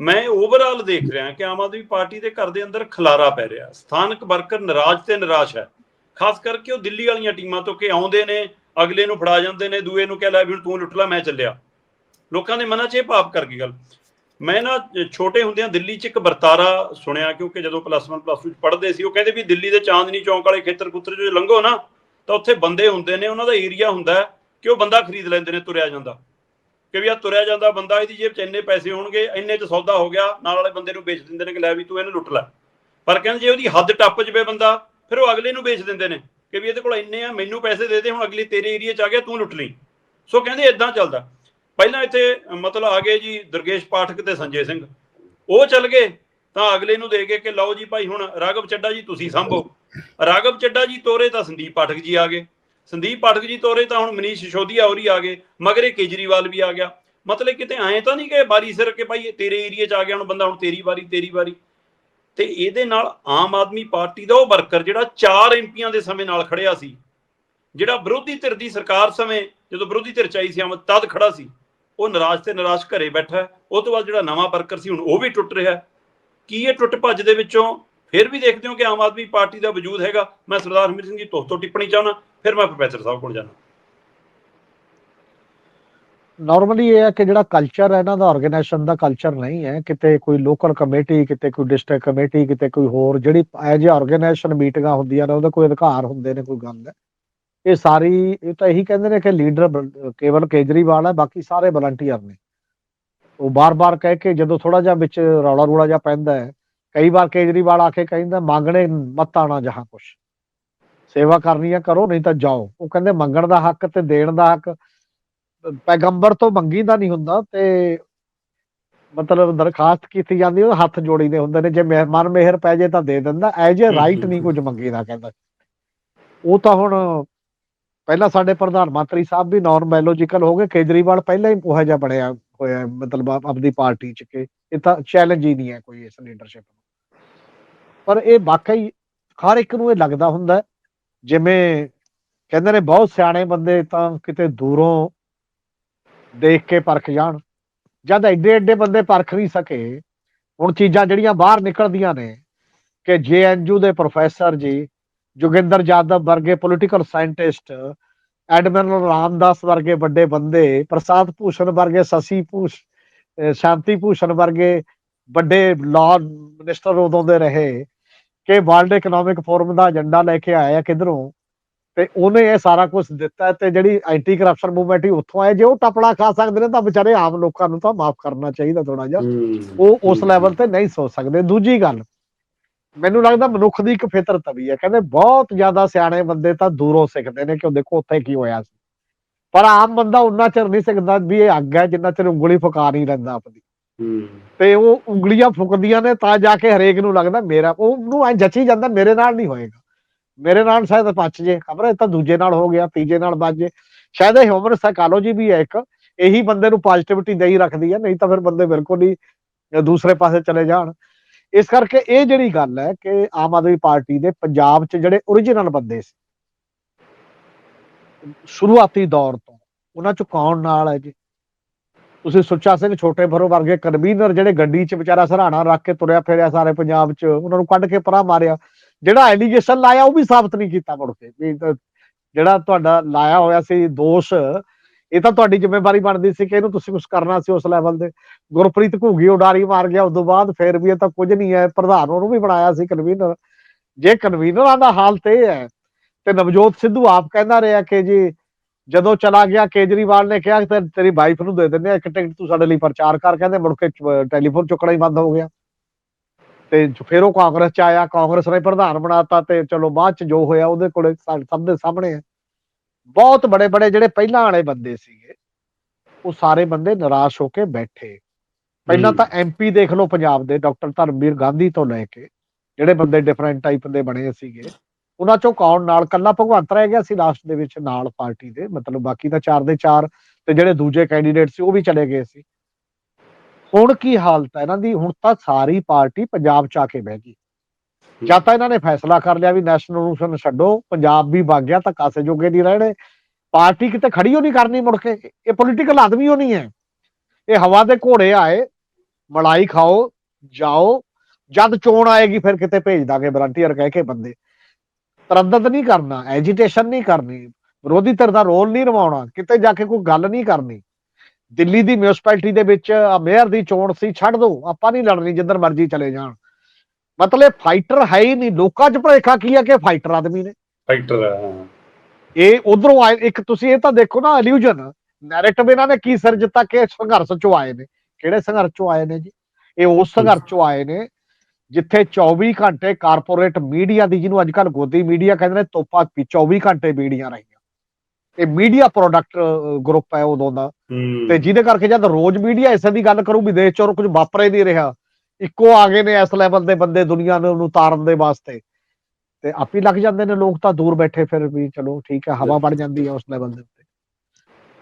ਮੈਂ ਓਵਰਆਲ ਦੇਖ ਰਿਹਾ ਕਿ ਆਮ ਆਦਮੀ ਪਾਰਟੀ ਦੇ ਘਰ ਦੇ ਅੰਦਰ ਖਲਾਰਾ ਪੈ ਰਿਹਾ। ਸਥਾਨਕ ਵਰਕਰ ਨਾਰਾਜ਼ ਤੇ ਨਿਰਾਸ਼ ਹੈ। ਖਾਸ ਕਰਕੇ ਉਹ ਦਿੱਲੀ ਵਾਲੀਆਂ ਟੀਮਾਂ ਤੋਂ ਕਿ ਆਉਂਦੇ ਨੇ, ਅਗਲੇ ਨੂੰ ਫੜਾ ਜਾਂਦੇ ਨੇ, ਦੂਏ ਨੂੰ ਕਹਿ ਲੈ ਵੀ ਹੁਣ ਤੂੰ ਲੁੱਟ ਲੈ, ਮੈਂ ਚੱਲਿਆ। ਲੋਕਾਂ ਦੇ ਮਨਾਂ 'ਚ ਇਹ ਭਾਵ ਕਰ ਗਈ ਗੱਲ। ਮੈਂ ਨਾ ਛੋਟੇ ਹੁੰਦਿਆਂ ਦਿੱਲੀ 'ਚ ਇੱਕ ਵਰਤਾਰਾ ਸੁਣਿਆ, ਕਿਉਂਕਿ ਜਦੋਂ ਪਲੱਸ 1 ਪਲੱਸ 2 ਪੜ੍ਹਦੇ ਸੀ, ਉਹ ਕਹਿੰਦੇ ਵੀ ਦਿੱਲੀ ਦੇ ਚਾਂਦਨੀ ਚੌਂਕ ਵਾਲੇ ਖੇਤਰ ਖੁੱਤਰ ਜੋ ਲੰਘੋ ਨਾ, ਤਾਂ ਉੱਥੇ ਬੰਦੇ ਹੁੰਦੇ ਨੇ, ਉਹਨਾਂ ਦਾ ਏਰੀਆ ਹੁੰਦਾ ਕਿ ਉਹ ਬੰਦਾ ਖਰੀਦ ਲੈਂਦੇ ਨੇ ਤੁਰਿਆ ਜਾਂਦਾ। ਕਿ ਵੀ ਆ ਤੁਰਿਆ ਜਾਂਦਾ ਬੰਦਾ ਇਹਦੀ ਜੇਬ 'ਚ ਇੰਨੇ ਪੈਸੇ ਹੋਣਗੇ, ਇੰਨੇ 'ਚ ਸੌਦਾ ਹੋ ਗਿਆ, ਨਾਲ ਵਾਲੇ ਬੰਦੇ ਨੂੰ ਵੇਚ ਦਿੰਦੇ ਨੇ ਕਿ ਲੈ ਵੀ ਤੂੰ ਇਹਨੂੰ ਲੁੱਟ ਲੈ। ਪਰ ਕਹਿੰਦੇ ਜੇ ਉਹਦੀ ਹੱਦ ਟੱਪ ਜਵੇ ਬੰਦਾ, ਫਿਰ ਉਹ ਅਗਲੇ ਨੂੰ ਵੇਚ ਦਿੰਦੇ ਨੇ ਕਿ ਵੀ ਇਹਦੇ ਕੋਲ ਇੰਨੇ ਆ, ਮੈਨੂੰ ਪੈਸੇ ਦੇ ਦੇ, ਹੁਣ ਅਗਲੀ ਤੇਰੇ ਏਰੀਆ 'ਚ ਆ ਗਿਆ, ਤੂੰ ਲੁੱਟ ਲਈ। ਸੋ ਕਹਿੰਦੇ ਇਦਾਂ ਚੱਲਦਾ। ਪਹਿਲਾਂ ਇੱਥੇ ਮਤਲਬ ਆ ਗਏ ਜੀ ਦੁਰਗੇਸ਼ ਪਾਠਕ ਤੇ ਸੰਜੇ ਸਿੰਘ। ਉਹ ਚੱਲ ਗਏ, ਤਾਂ ਅਗਲੇ ਨੂੰ ਦੇ ਕੇ ਕਿ ਲਓ ਜੀ ਭਾਈ ਹੁਣ ਰਾਘਵ ਚੱਡਾ ਜੀ ਤੁਸੀਂ ਸੰਭੋ। ਰਾਘਵ ਚੱਡਾ ਜੀ ਤੋਰੇ ਤਾਂ ਸੰਦੀਪ ਪਾਠਕ ਜੀ ਆ ਗਏ। ਸੰਦੀਪ ਪਾਠਕ ਜੀ ਤੋਰੇ ਤਾਂ ਹੁਣ ਮਨੀਸ਼ ਸਿਸੋਦੀਆ ਹੋਰੀ ਆ ਗਏ, ਮਗਰੇ ਕੇਜਰੀਵਾਲ ਵੀ ਆ ਗਿਆ। ਮਤਲਬ ਕਿਤੇ ਐਂ ਤਾਂ ਨਹੀਂ ਕਿ ਬਾਰੀ ਸਿਰ ਕਿ ਭਾਈ ਤੇਰੇ ਏਰੀਆ 'ਚ ਆ ਗਿਆ, ਹੁਣ ਬੰਦਾ ਹੁਣ ਤੇਰੀ ਵਾਰੀ ਤੇਰੀ ਵਾਰੀ। ਤੇ ਇਹਦੇ ਨਾਲ ਆਮ ਆਦਮੀ ਪਾਰਟੀ ਦਾ ਉਹ ਵਰਕਰ ਜਿਹੜਾ ਚਾਰ ਐਮਪੀਆਂ ਦੇ ਸਮੇਂ ਨਾਲ ਖੜਿਆ ਸੀ, ਜਿਹੜਾ ਵਿਰੋਧੀ ਧਿਰ ਦੀ ਸਰਕਾਰ ਸਮੇਂ, ਜਦੋਂ ਵਿਰੋਧੀ ਧਿਰ ਚਾਈ ਸੀ, ਆਮ ਤਦ ਖੜਾ ਸੀ, ਉਹ ਨਰਾਸ਼ ਤੇ ਨਾਰਾਜ਼ ਘਰੇ ਬੈਠਾ ਉਹ ਤੋਂ ਬਾਅਦ ਜਿਹੜਾ ਨਵਾਂ ਵਰਕਰ ਸੀ, ਹੁਣ ਉਹ ਵੀ ਟੁੱਟ ਰਿਹਾ ਕੀ ਇਹ ਟੁੱਟ ਭੱਜ ਦੇ ਵਿੱਚੋਂ? ਫਿਰ ਵੀ ਦੇਖਦੇ ਹੋ ਕਿ ਆਮ ਆਦਮੀ ਪਾਰਟੀ ਦਾ ਵਜੂਦ ਹੈਗਾ। ਮੈਂ ਸਰਦਾਰ ਹਰਮੀਤ ਸਿੰਘ ਜੀ ਤੋਂ ਤੋਂ ਟਿੱਪਣੀ ਚਾਹਣਾ ਫਿਰ ਮੈਂ ਪ੍ਰੋਫੈਸਰ ਸਾਹਿਬ ਕੋਲ ਜਾਣਾ। ਨਾਰਮਲੀ ਇਹ ਹੈ ਕਿ ਜਿਹੜਾ ਕਲਚਰ ਹੈ ਇਹਨਾਂ ਦਾ ਆਰਗੇਨਾਈਜੇਸ਼ਨ ਦਾ ਕਲਚਰ ਨਹੀਂ ਹੈ। ਕਿਤੇ ਕੋਈ ਲੋਕਲ ਕਮੇਟੀ ਕਿਤੇ ਕੋਈ ਡਿਸਟ੍ਰਿਕਟ ਕਮੇਟੀ ਕਿਤੇ ਕੋਈ ਹੋਰ ਜਿਹੜੀ ਐ ਆਰਗੇਨਾਈਜੇਸ਼ਨ ਮੀਟਿੰਗਾਂ ਹੁੰਦੀਆਂ ਨੇ, ਉਹਦੇ ਕੋਈ ਅਧਿਕਾਰ ਹੁੰਦੇ ਨੇ, ਕੋਈ ਗੱਲ ਹੈ। ਇਹ ਸਾਰੀ, ਇਹ ਤਾਂ ਇਹੀ ਕਹਿੰਦੇ ਨੇ ਕਿ ਲੀਡਰ ਕੇਵਲ ਕੇਜਰੀਵਾਲ ਹੈ, ਬਾਕੀ ਸਾਰੇ ਵਲੰਟੀਅਰ ਨੇ। ਉਹ ਬਾਰ-ਬਾਰ ਕਹਿ ਕੇ ਜਦੋਂ ਥੋੜਾ ਜਿਹਾ ਵਿੱਚ ਰੌਲਾ ਰੂਲਾ ਜਿਹਾ ਪੈਂਦਾ ਹੈ, ਕਈ ਵਾਰ ਕੇਜਰੀਵਾਲ ਆ ਕੇ ਕਹਿੰਦਾ, ਮੰਗਣੇ ਮਤ ਆਣਾ ਜਹਾਂ ਕੁਛ। ਸੇਵਾ ਕਰਨੀ ਹੈ ਕਰੋ ਨਹੀਂ ਤਾਂ ਜਾਓ। ਉਹ ਕਹਿੰਦੇ ਮੰਗਣ ਦਾ ਹੱਕ ਤੇ ਦੇਣ ਦਾ ਹੱਕ ਪੈਗੰਬਰ ਤੋਂ ਮੰਗੀ ਦਾ ਨਹੀਂ ਹੁੰਦਾ ਤੇ ਮਤਲਬ ਦਰਖਾਸਤ ਕੀਤੀ ਜਾਂਦੀ ਉਹ ਹੱਥ ਜੋੜੀਦੇ ਹੁੰਦੇ ਨੇ। ਜੇ ਮਹਿਮਾਨ ਮਿਹਰ ਪੈ ਜੇ ਤਾਂ ਦੇ ਦਿੰਦਾ। ਐਜ ਏ ਰਾਈਟ ਨਹੀਂ ਕੁਝ ਮੰਗੀ ਦਾ ਕਹਿੰਦਾ। ਉਹ ਤਾਂ ਹੁਣ ਪਹਿਲਾਂ ਸਾਡੇ ਪ੍ਰਧਾਨ ਮੰਤਰੀ ਸਾਹਿਬ ਵੀ ਨਾਨ ਬਾਇਓਲੋਜੀਕਲ ਹੋ ਗਏ। ਕੇਜਰੀਵਾਲ ਪਹਿਲਾਂ ਹੀ ਉਹ ਜਿਹਾ ਬਣਿਆ ਹੋਇਆ ਮਤਲਬ ਆਪਣੀ ਪਾਰਟੀ ਚ ਕਿ। ਇਹ ਤਾਂ ਚੈਲੰਜ ਹੀ ਨਹੀਂ ਹੈ ਕੋਈ ਇਸ ਲੀਡਰਸ਼ਿਪ ਪਰ ਇਹ ਵਾਕਈ ਹਰ ਇੱਕ ਨੂੰ ਇਹ ਲੱਗਦਾ ਹੁੰਦਾ ਜਿਵੇਂ ਕਹਿੰਦੇ ਨੇ ਬਹੁਤ ਸਿਆਣੇ ਬੰਦੇ ਤਾਂ ਕਿਤੇ ਦੂਰੋਂ ਦੇਖ ਕੇ ਪਰਖ ਜਾਣ। ਜਦ ਐਡੇ ਐਡੇ ਬੰਦੇ ਪਰਖ ਨਹੀਂ ਸਕੇ, ਹੁਣ ਚੀਜ਼ਾਂ ਜਿਹੜੀਆਂ ਬਾਹਰ ਨਿਕਲਦੀਆਂ ਨੇ ਕਿ ਜੇਐਨਯੂ ਦੇ ਪ੍ਰੋਫੈਸਰ ਜੀ, ਜੋਗਿੰਦਰ ਜਾਦਵ ਵਰਗੇ ਪੋਲੀਟੀਕਲ ਸਾਇੰਟਿਸਟ ਐਡਮਿਰਲ ਰਾਮਦਾਸ ਵਰਗੇ ਵੱਡੇ ਬੰਦੇ, ਪ੍ਰਸਾਦ ਭੂਸ਼ਣ ਵਰਗੇ, ਸਸੀ ਭੂਸ਼ ਸ਼ਾਂਤੀ ਭੂਸ਼ਣ ਵਰਗੇ ਵੱਡੇ ਲਾਅ ਮਿਨਿਸਟਰ ਉਦੋਂ ਦੇ ਰਹੇ ਕਿ ਵਰਲਡ ਇਕਨੋਮਿਕ ਫੋਰਮ ਦਾ ਏਜੰਡਾ ਲੈ ਕੇ ਆਇਆ ਕਿਧਰੋਂ? ਤੇ ਉਹਨੇ ਇਹ ਸਾਰਾ ਕੁਝ ਦਿੱਤਾ ਤੇ ਜਿਹੜੀ ਐਂਟੀ ਕਰਪਸ਼ਨ ਮੂਵਮੈਂਟ ਹੀ ਉੱਥੋਂ ਆਏ। ਜੇ ਉਹ ਟਪੜਾ ਖਾ ਸਕਦੇ ਨੇ ਤਾਂ ਵਿਚਾਰੇ ਆਮ ਲੋਕਾਂ ਨੂੰ ਤਾਂ ਮਾਫ ਕਰਨਾ ਚਾਹੀਦਾ ਥੋੜਾ ਜਿਹਾ। ਉਹ ਉਸ ਲੈਵਲ ਤੇ ਨਹੀਂ ਸੋਚ ਸਕਦੇ। ਦੂਜੀ ਗੱਲ ਮੈਨੂੰ ਲੱਗਦਾ ਮਨੁੱਖ ਦੀ ਇੱਕ ਫਿਤਰਤ ਵੀ ਹੈ। ਕਹਿੰਦੇ ਬਹੁਤ ਜ਼ਿਆਦਾ ਸਿਆਣੇ ਬੰਦੇ ਤਾਂ ਦੂਰੋਂ ਸਿੱਖਦੇ ਨੇ ਕਿ ਉਹ ਦੇਖੋ ਉੱਥੇ ਕੀ ਹੋਇਆ ਸੀ। ਪਰ ਆਮ ਬੰਦਾ ਉਨਾ ਚਿਰ ਨਹੀਂ ਸਿੱਖਦਾ ਵੀ ਇਹ ਅੱਗ ਹੈ ਜਿੰਨਾ ਚਿਰ ਉਂਗਲੀ ਫੁਕਾ ਨਹੀਂ ਲੈਂਦਾ ਆਪਣੀ ਤੇ ਉਹ ਉਂਗਲੀਆਂ ਫੁਕਦੀਆਂ ਨੇ ਤਾਂ ਜਾ ਕੇ ਹਰੇਕ ਨੂੰ ਲੱਗਦਾ ਮੇਰਾ, ਉਹਨੂੰ ਐ ਜੱਚੀ ਜਾਂਦਾ, ਮੇਰੇ ਨਾਲ ਨਹੀਂ ਹੋਏਗਾ। ਮੇਰੇ ਨਾਲ ਸ਼ਾਇਦ ਪਚ ਜੇ, ਖਬਰ ਹੈ ਤਾਂ ਦੂਜੇ ਨਾਲ ਹੋ ਗਿਆ, ਤੀਜੇ ਨਾਲ ਬਚ ਜੇ। ਸ਼ਾਇਦ ਇਹ ਹਿਊਮਨ ਸਾਈਕੋਲੋਜੀ ਵੀ ਹੈ ਇੱਕ, ਇਹੀ ਬੰਦੇ ਨੂੰ ਪੋਜ਼ਿਟਿਵਿਟੀ ਦੇਈ ਰੱਖਦੀ ਹੈ ਨਹੀਂ ਤਾਂ ਫਿਰ ਬੰਦੇ ਬਿਲਕੁਲ ਹੀ ਦੂਸਰੇ ਪਾਸੇ ਚਲੇ ਜਾਣ। ਇਸ ਕਰਕੇ ਇਹ ਜਿਹੜੀ ਗੱਲ ਹੈ ਕਿ ਆਮ ਆਦਮੀ ਪਾਰਟੀ ਦੇ ਪੰਜਾਬ 'ਚ ਜਿਹੜੇ origignal ਬੰਦੇ ਸੀ, ਸ਼ੁਰੂਆਤੀ ਦੌਰ ਤੋਂ, ਉਹਨਾਂ 'ਚ ਕੌਣ ਨਾਲ ਹੈ ਜੀ? ਤੁਸੀਂ ਸੁੱਚਾ ਸਿੰਘ ਛੋਟੇ ਭਰੋ ਵਰਗੇ ਕਨਵੀਨਰ ਜਿਹੜੇ ਗੱਡੀ 'ਚ ਵਿਚਾਰਾ ਸਰਾਣਾ ਰੱਖ ਕੇ ਤੁਰਿਆ ਫਿਰਿਆ ਸਾਰੇ ਪੰਜਾਬ 'ਚ, ਉਹਨਾਂ ਨੂੰ ਕੱਢ ਕੇ ਪਰਾਂ ਮਾਰਿਆ। ਜਿਹੜਾ ਐਲੀਗੇਸ਼ਨ ਲਾਇਆ ਉਹ ਵੀ ਸਾਬਤ ਨਹੀਂ ਕੀਤਾ ਮੁੜ ਕੇ। ਵੀ ਜਿਹੜਾ ਤੁਹਾਡਾ ਲਾਇਆ ਹੋਇਆ ਸੀ ਦੋਸ਼, ਇਹ ਤਾਂ ਤੁਹਾਡੀ ਜ਼ਿੰਮੇਵਾਰੀ ਬਣਦੀ ਸੀ ਕਿ ਇਹਨੂੰ ਤੁਸੀਂ ਕੁਝ ਕਰਨਾ ਸੀ ਉਸ ਲੈਵਲ ਤੇ ਗੁਰਪ੍ਰੀਤ ਘੂਗੀ ਉਡਾਰੀ ਮਾਰ ਗਿਆ ਉਸ ਤੋਂ ਬਾਅਦ ਫੇਰ ਵੀ ਇਹ ਤਾਂ ਕੁਝ ਨਹੀਂ ਹੈ। ਪ੍ਰਧਾਨ ਉਹਨੂੰ ਵੀ ਬਣਾਇਆ ਸੀ ਕਨਵੀਨਰ। ਜੇ ਕਨਵੀਨਰਾਂ ਦਾ ਹਾਲ ਤੇ ਇਹ ਹੈ ਤੇ ਨਵਜੋਤ ਸਿੱਧੂ ਆਪ ਕਹਿੰਦਾ ਰਿਹਾ ਕਿ ਜੀ ਜਦੋਂ ਚਲਾ ਗਿਆ ਕੇਜਰੀਵਾਲ ਨੇ ਕਿਹਾ ਕਿ ਤੇਰੀ ਵਾਈਫ ਨੂੰ ਦੇ ਦਿੰਦੇ ਆ ਇੱਕ ਟਿਕਟ ਤੂੰ ਸਾਡੇ ਲਈ ਪ੍ਰਚਾਰ ਕਰ ਕਹਿੰਦੇ ਮੁੜ ਕੇ ਟੈਲੀਫੋਨ ਚੁੱਕਣਾ ਹੀ ਬੰਦ ਹੋ ਗਿਆ। ਤੇ ਫਿਰ ਉਹ ਕਾਂਗਰਸ ਚ ਆਇਆ ਕਾਂਗਰਸ ਨੇ ਪ੍ਰਧਾਨ ਬਣਾਤਾ ਤੇ ਚਲੋ ਬਾਅਦ ਚ ਜੋ ਹੋਇਆ ਉਹਦੇ ਕੋਲੇ ਸਭ ਦੇ ਸਾਹਮਣੇ ਹੈ ਬਹੁਤ ਬੜੇ ਬੜੇ ਜਿਹੜੇ ਪਹਿਲਾਂ ਵਾਲੇ ਬੰਦੇ ਸੀਗੇ ਉਹ ਸਾਰੇ ਬੰਦੇ ਨਿਰਾਸ਼ ਹੋ ਕੇ ਬੈਠੇ। ਪਹਿਲਾਂ ਤਾਂ ਐਮਪੀ ਦੇਖ ਲਓ ਪੰਜਾਬ ਦੇ ਡਾਕਟਰ ਧਰਮਵੀਰ ਗਾਂਧੀ ਤੋਂ ਲੈ ਕੇ ਜਿਹੜੇ ਬੰਦੇ ਡਿਫਰੈਂਟ ਟਾਈਪ ਦੇ ਬਣੇ ਸੀਗੇ। ਉਹਨਾਂ ਚੋਂ ਕੌਣ ਨਾਲ? ਕੱਲਾ ਭਗਵੰਤ ਰਹਿ ਗਿਆ ਸੀ ਲਾਸਟ ਦੇ ਵਿੱਚ ਨਾਲ ਪਾਰਟੀ ਦੇ, ਮਤਲਬ ਬਾਕੀ ਤਾਂ ਚਾਰ ਦੇ ਚਾਰ ਤੇ ਜਿਹੜੇ ਦੂਜੇ ਕੈਂਡੀਡੇਟ ਸੀ ਉਹ ਵੀ ਚਲੇ ਗਏ ਸੀ। ਹੁਣ ਕੀ ਹਾਲਤ ਹੈ? ਇਹਨਾਂ ਦੀ ਹੁਣ ਤਾਂ ਸਾਰੀ ਪਾਰਟੀ ਪੰਜਾਬ ਚ ਆ ਕੇ ਬਹਿ ਗਈ। ਜਾਂ ਤਾਂ ਇਹਨਾਂ ਨੇ ਫੈਸਲਾ ਕਰ ਲਿਆ ਵੀ ਨੈਸ਼ਨਲ ਨੂੰ ਛੱਡੋ, ਪੰਜਾਬ ਵੀ ਵਗ ਗਿਆ ਤਾਂ ਕਾਸੇ ਜੋਗੇ ਨਹੀਂ ਰਹਿਣੇ। ਪਾਰਟੀ ਕਿਤੇ ਖੜੀ ਹੋ ਨਹੀਂ ਕਰਨੀ ਮੁੜ ਕੇ। ਇਹ ਪੋਲੀਟੀਕਲ ਆਦਮੀ ਹੋ ਨਹੀਂ ਹੈ। ਇਹ ਹਵਾ ਦੇ ਘੋੜੇ ਆਏ, ਮਲਾਈ ਖਾਓ, ਜਾਓ, ਜਦ ਚੋਣ ਆਏਗੀ ਫਿਰ ਕਿਤੇ ਭੇਜ ਦਾਂਗੇ ਵਲੰਟੀਅਰ ਕਹਿ ਕੇ ਬੰਦੇ। ਤਰੱਦਦ ਨਹੀਂ ਕਰਨਾ ਐਜੀਟੇਸ਼ਨ ਨਹੀਂ ਕਰਨੀ ਵਿਰੋਧੀ ਧਿਰ ਦਾ ਰੋਲ ਨਹੀਂ ਨਿਭਾਉਣਾ ਕਿਤੇ ਜਾ ਕੇ ਕੋਈ ਗੱਲ ਨਹੀਂ ਕਰਨੀ। ਦਿੱਲੀ ਦੀ ਮਿਊਨਿਸਪੈਲਿਟੀ ਦੇ ਵਿੱਚ ਮੇਅਰ ਦੀ ਚੋਣ ਸੀ ਛੱਡ ਦਿਓ ਆਪਾਂ ਨਹੀਂ ਲੜਨੀ ਜਿੱਧਰ ਮਰਜ਼ੀ ਚਲੇ ਜਾਣ। ਮਤਲਬ ਫਾਈਟਰ ਹੈ ਹੀ ਨਹੀਂ ਲੋਕਾਂ 'ਚ ਭੁਲੇਖਾ ਕੀ ਹੈ ਕਿ ਫਾਈਟਰ ਆਦਮੀ ਨੇ? ਫਾਈਟਰ। ਇਹ ਉਧਰੋਂ ਆਏ ਇੱਕ ਤੁਸੀਂ ਇਹ ਤਾਂ ਦੇਖੋ ਨਾ ਇਲੂਜਨ ਨੈਰੇਟਿਵ ਇਹਨਾਂ ਨੇ ਕੀ ਸਿਰਜਤਾ ਕਿ ਸੰਘਰਸ਼ ਚੋਂ ਆਏ ਨੇ। ਕਿਹੜੇ ਸੰਘਰਸ਼ ਚੋਂ ਆਏ ਨੇ ਜੀ? ਇਹ ਉਸ ਸੰਘਰਸ਼ ਚੋਂ ਆਏ ਨੇ ਜਿੱਥੇ 24 ਘੰਟੇ ਕਾਰਪੋਰੇਟ ਮੀਡੀਆ ਦੀ ਜਿਹਨੂੰ ਅੱਜ ਕੱਲ ਗੋਦੀ ਮੀਡੀਆ ਕਹਿੰਦੇ ਨੇ ਤੋਪਾ ਪੀ 24 ਘੰਟੇ ਮੀਡੀਆ ਰਹੀਆਂ। ਇਹ ਮੀਡੀਆ ਪ੍ਰੋਡਕਟ ਗਰੁੱਪ ਹੈ ਉਦੋਂ ਦਾ ਹੂੰ। ਤੇ ਜਿਹਦੇ ਕਰਕੇ ਜਦ ਰੋਜ਼ ਮੀਡੀਆ ਇਸੇ ਦੀ ਗੱਲ ਕਰੂ ਵੀ ਦੇਸ਼ ਚੋਂ ਕੁਝ ਵਾਪਰ ਹੀ ਨਹੀਂ ਰਿਹਾ। ਇੱਕੋ ਆ ਗਏ ਨੇ ਇਸ ਲੈਵਲ ਦੇ ਬੰਦੇ ਦੁਨੀਆ ਨੂੰ ਨੂੰ ਤਾਰਨ ਦੇ ਵਾਸਤੇ। ਤੇ ਆਪੀ ਲੱਗ ਜਾਂਦੇ ਨੇ ਲੋਕ ਤਾਂ ਦੂਰ ਬੈਠੇ ਫਿਰ ਵੀ ਚਲੋ ਠੀਕ ਹੈ ਹਵਾ ਬਣ ਜਾਂਦੀ ਹੈ ਉਸ ਲੈਵਲ ਦੇ ਉੱਤੇ।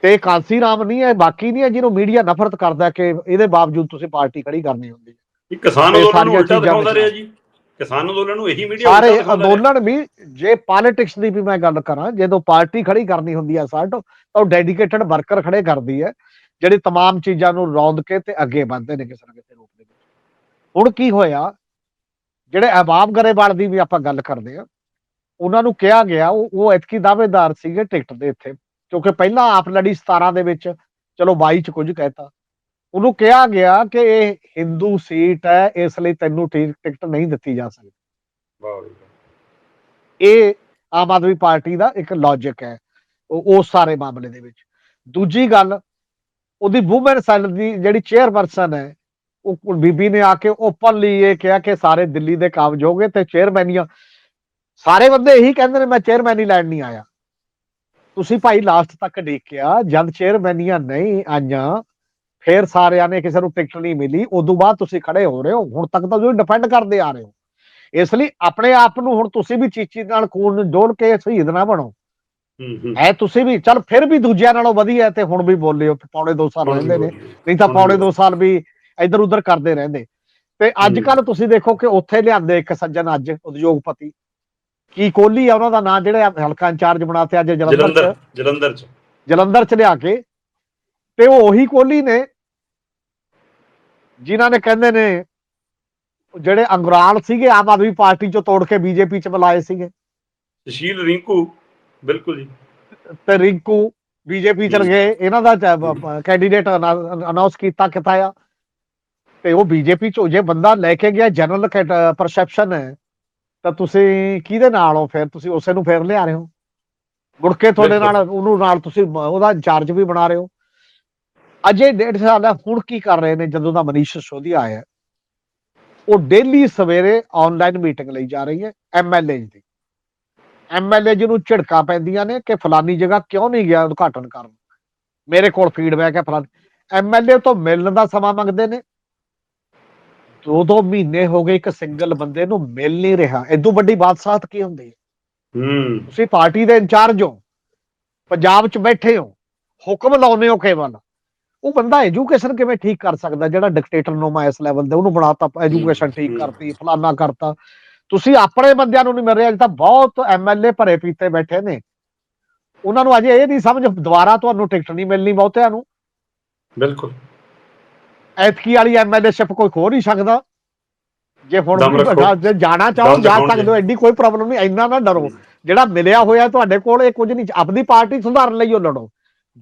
ਤੇ ਕਾਂਸੀ ਰਾਮ ਨਹੀਂ ਹੈ ਬਾਕੀ ਨਹੀਂ ਹੈ ਜਿਹਨੂੰ ਮੀਡੀਆ ਨਫ਼ਰਤ ਕਰਦਾ ਕਿ ਇਹਦੇ ਬਾਵਜੂਦ ਤੁਸੀਂ ਪਾਰਟੀ ਖੜੀ ਕਰਨੀ ਹੁੰਦੀ ਹੈ। ਇਹ ਕਿਸਾਨ ਇਹ ਅੰਦੋਲਨ ਨੂੰ ਸਾਰੀਆਂ ਉਲਟਾ ਚੀਜ਼ਾਂ ਦਿਖਾਉਂਦਾ ਰਿਹਾ ਵਿੱਚ ਜੀ ਕਿਸਾਨ ਅੰਦੋਲਨ ਨੂੰ ਇਹੀ ਮੀਡੀਆ ਸਾਰੇ ਅੰਦੋਲਨ ਵੀ ਜੇ ਪੋਲਿਟਿਕਸ ਦੀ ਵੀ ਮੈਂ ਗੱਲ ਕਰਾਂ ਜਦੋਂ ਪਾਰਟੀ ਖੜੀ ਕਰਨੀ ਹੁੰਦੀ ਹੈ ਸਾਡ ਤਾਂ ਉਹ ਡੈਡੀਕੇਟਡ ਵਰਕਰ ਖੜੇ ਕਰਦੀ ਹੈ ਜਿਹੜੀ तमाम ਚੀਜ਼ਾਂ ਨੂੰ ਰੌਂਦ ਕੇ ਤੇ ਅੱਗੇ ਵਧਦੇ ਨੇ ਕਿਸੇ ਨਾ ਕਿਸੇ ਰੂਪ ਦੇ ਵਿੱਚ ਹੁਣ ਕੀ ਹੋਇਆ ਜਿਹੜੇ ਅਹਿਬਾਬ ਗਰੇਵਾਲ ਦੀ ਵੀ ਆਪਾਂ ਗੱਲ ਕਰਦੇ ਆ ਉਹਨਾਂ ਨੂੰ ਕਿਹਾ ਗਿਆ ਉਹ ਉਹ ਇਤਕੀ ਦਾਅਵੇਦਾਰ ਸੀਗੇ ਟਿਕਟ ਦੇ ਇੱਥੇ ਕਿਉਂਕਿ ਪਹਿਲਾਂ ਆਪ ਲੜੀ 17 ਦੇ ਵਿੱਚ ਚਲੋ 22 ਚ ਕੁਝ ਕਹਿਤਾ ਉਹਨੂੰ ਕਿਹਾ ਗਿਆ ਕਿ ਇਹ ਹਿੰਦੂ ਸੀਟ ਹੈ ਇਸ ਲਈ ਤੈਨੂੰ ਟਿਕਟ ਨਹੀਂ ਦਿੱਤੀ ਜਾ ਸਕਦੀ। ਇਹ ਆਮ ਆਦਮੀ ਪਾਰਟੀ ਦਾ ਇੱਕ ਲੌਜੀਕ ਹੈ ਉਹ ਸਾਰੇ ਮਾਮਲੇ ਦੇ ਵਿੱਚ। ਦੂਜੀ ਗੱਲ ਉਹਦੀ ਵੂਮਨ ਸੈੱਲ ਦੀ ਜਿਹੜੀ ਚੇਅਰਪਰਸਨ ਹੈ ਉਹ ਬੀਬੀ ਨੇ ਆ ਕੇ ਓਪਨਲੀ ਇਹ ਕਿਹਾ ਕਿ ਸਾਰੇ ਦਿੱਲੀ ਦੇ ਕਾਬਜ ਹੋ ਗਏ ਤੇ ਚੇਅਰਮੈਨੀਆਂ ਸਾਰੇ ਬੰਦੇ ਇਹੀ ਕਹਿੰਦੇ ਨੇ ਮੈਂ ਚੇਅਰਮੈਨੀ ਲੈਣ ਨਹੀਂ ਆਇਆ। ਤੁਸੀਂ ਭਾਈ ਲਾਸਟ ਤੱਕ ਦੇਖਿਆ ਜਦ ਚੇਅਰਮੈਨੀਆਂ ਨਹੀਂ ਆਈਆਂ ਫਿਰ ਸਾਰਿਆਂ ਨੇ ਕਿਸੇ ਨੂੰ ਟਿਕਟ ਨਹੀਂ ਮਿਲੀ ਉਦੋਂ ਬਾਅਦ ਤੁਸੀਂ ਖੜੇ ਹੋ ਰਹੇ ਹੋ ਹੁਣ ਤੱਕ ਤਾਂ ਤੁਸੀਂ ਡਿਫੈਂਡ ਕਰਦੇ ਆ ਰਹੇ ਹੋ। ਇਸ ਲਈ ਆਪਣੇ ਆਪ ਨੂੰ ਹੁਣ ਤੁਸੀਂ ਵੀ ਚੀਚੀ ਨਾਲ ਖੂਨ ਜੋੜ ਕੇ ਸ਼ਹੀਦ ਨਾ ਬਣੋ। ਹੂੰ ਤੁਸੀਂ ਵੀ ਚਲ ਫਿਰ ਵੀ ਦੂਜਿਆਂ ਨਾਲੋਂ ਵਧੀਆ ਤੇ ਹੁਣ ਵੀ ਬੋਲਿਓ ਪੌਣੇ 2 ਸਾਲ ਰਹਿੰਦੇ ਨੇ। ਨਹੀਂ ਤਾਂ ਪੌਣੇ 2 ਸਾਲ ਵੀ ਇੱਧਰ ਉੱਧਰ ਕਰਦੇ ਰਹਿੰਦੇ। ਤੇ ਅੱਜ। ਕੱਲ ਤੁਸੀਂ ਦੇਖੋ ਕਿ ਉੱਥੇ ਲਿਆਂਦੇ ਇੱਕ ਸੱਜਣ ਅੱਜ ਉਦਯੋਗਪਤੀ। ਕੀ ਕੋਹਲੀ ਆ ਉਹਨਾਂ ਦਾ ਨਾਂ ਜਿਹੜੇ ਹਲਕਾ ਇੰਚਾਰਜ ਬਣਾਤੇ ਅੱਜ ਜਲੰਧਰ ਜਲੰਧਰ ਚ ਜਲੰਧਰ ਚ। ਜਲੰਧਰ ਚ ਲਿਆ ਕੇ ਤੇ ਉਹ ਉਹੀ ਕੋਹਲੀ ਨੇ ਜਿਨ੍ਹਾਂ ਨੇ ਕਹਿੰਦੇ ਨੇ ਜਿਹੜੇ ਅੰਗਰਾਲ ਸੀਗੇ ਆਮ ਆਦਮੀ ਪਾਰਟੀ ਚੋਂ ਤੋੜ ਕੇ ਬੀਜੇਪੀ ਚ ਬੁਲਾਏ ਸੀਗੇ। ਸੁਸ਼ੀਲ ਰਿੰਕੂ ਬਿਲਕੁਲ ਜੀ। ਤੇ ਰਿੰਕੂ ਬੀਜੇਪੀ ਚਲ ਹਮ। ਗਏ ਇਹਨਾਂ ਦਾ ਕੈਂਡੀਡੇਟ ਅਨਾਉਂਸ ਕੀਤਾ ਕਿਤਾ ਆ ਤੇ ਉਹ ਬੀਜੇਪੀ ਚ ਜੇ ਬੰਦਾ ਲੈ ਕੇ ਗਿਆ ਜਨਰਲ ਪਰਸੈਪਸ਼ਨ ਹੈ ਤਾਂ ਤੁਸੀਂ ਕਿਹਦੇ ਨਾਲ ਹੋ ਫਿਰ? ਤੁਸੀਂ ਉਸੇ ਨੂੰ ਫੇਰ ਲਿਆ ਰਹੇ ਹੋ। ਮੁੜ ਕੇ ਤੁਹਾਡੇ। ਨਾਲ ਉਹਨੂੰ ਨਾਲ ਤੁਸੀਂ ਉਹਦਾ ਇੰਚਾਰਜ ਵੀ ਬਣਾ ਰਹੇ ਹੋ। ਅਜੇ ਡੇਢ ਸਾਲ ਦਾ ਹੁਣ ਕੀ ਕਰ ਰਹੇ ਨੇ ਜਦੋਂ ਦਾ ਮਨੀਸ਼ ਸਿਸੋਦੀਆ ਆਇਆ ਉਹ ਡੇਲੀ ਸਵੇਰੇ ਆਨਲਾਈਨ ਮੀਟਿੰਗ ਲਈ ਜਾ ਰਹੀ ਹੈ ਐਮਐਲਏ ਦੀ। ਐਮਐਲਏ ਜੀ ਨੂੰ ਝਿੜਕਾਂ ਪੈਂਦੀਆਂ ਨੇ ਕਿ ਫਲਾਨੀ ਜਗ੍ਹਾ ਕਿਉਂ ਨਹੀਂ ਗਿਆ ਉਦਘਾਟਨ ਕਰਨ? ਮੇਰੇ ਕੋਲ ਫੀਡਬੈਕ ਹੈ ਫਲਾਨੀ। ਐਮਐਲਏ ਤੋਂ ਮਿਲਣ ਦਾ ਸਮਾਂ ਮੰਗਦੇ ਨੇ। ਦੋ ਦੋ ਮਹੀਨੇ ਹੋ ਗਏ ਇੱਕ ਸਿੰਗਲ ਬੰਦੇ ਨੂੰ ਮਿਲ ਨਹੀਂ ਰਿਹਾ। ਇਦੋਂ ਵੱਡੀ ਬਾਦਸ਼ਾਹਤ ਕੀ ਹੁੰਦੀ ਹੈ? ਹੂੰ। ਤੁਸੀਂ ਪਾਰਟੀ ਦੇ ਇੰਚਾਰਜ ਹੋ। ਪੰਜਾਬ 'ਚ ਬੈਠੇ ਹੋ। ਹੁਕਮ ਲਾਉਂਦੇ ਹੋ ਕੇਵਲ। ਉਹ ਬੰਦਾ ਐਜੂਕੇਸ਼ਨ ਕਿਵੇਂ ਠੀਕ ਕਰ ਸਕਦਾ? ਜਿਹੜਾ ਡਿਕਟੇਟਰ ਨੋਮਾ ਇਸ ਲੈਵਲ ਦੇ ਉਹਨੂੰ ਬਣਾਤਾ ਐਜੂਕੇਸ਼ਨ ਠੀਕ। ਕਰਤੀ ਫਲਾਨਾ ਕਰਤਾ। ਤੁਸੀਂ ਆਪਣੇ ਬੰਦਿਆਂ ਨੂੰ ਨਹੀਂ ਮਿਲ ਰਿਹਾ ਅੱਜ ਤਾਂ ਬਹੁਤ ਐਮਐਲਏ ਭਰੇ ਪੀਤੇ ਬੈਠੇ ਨੇ। ਉਹਨਾਂ ਨੂੰ ਅਜੇ ਇਹ ਨਹੀਂ ਸਮਝ ਦੁਬਾਰਾ ਤੁਹਾਨੂੰ ਟਿਕਟ ਨਹੀਂ ਮਿਲਣੀ ਬਹੁਤਿਆਂ ਨੂੰ। ਬਿਲਕੁਲ। ਐਤਕੀ ਵਾਲੀ ਐਮਐਲਏਸ਼ਿਪ ਕੋਈ ਖੋ ਨਹੀਂ ਸਕਦਾ। ਜੇ ਹੁਣ ਜਾਣਾ ਚਾਹੋ ਜਾ ਸਕਦੇ ਹੋ ਐਡੀ ਕੋਈ ਪ੍ਰੋਬਲਮ ਨਹੀਂ ਇੰਨਾ ਨਾ ਡਰੋ। ਜਿਹੜਾ ਮਿਲਿਆ ਹੋਇਆ ਤੁਹਾਡੇ ਕੋਲ ਇਹ ਕੁਝ ਨਹੀਂ ਆਪਣੀ ਪਾਰਟੀ ਸੁਧਾਰਨ ਲਈ ਉਹ ਲੜੋ।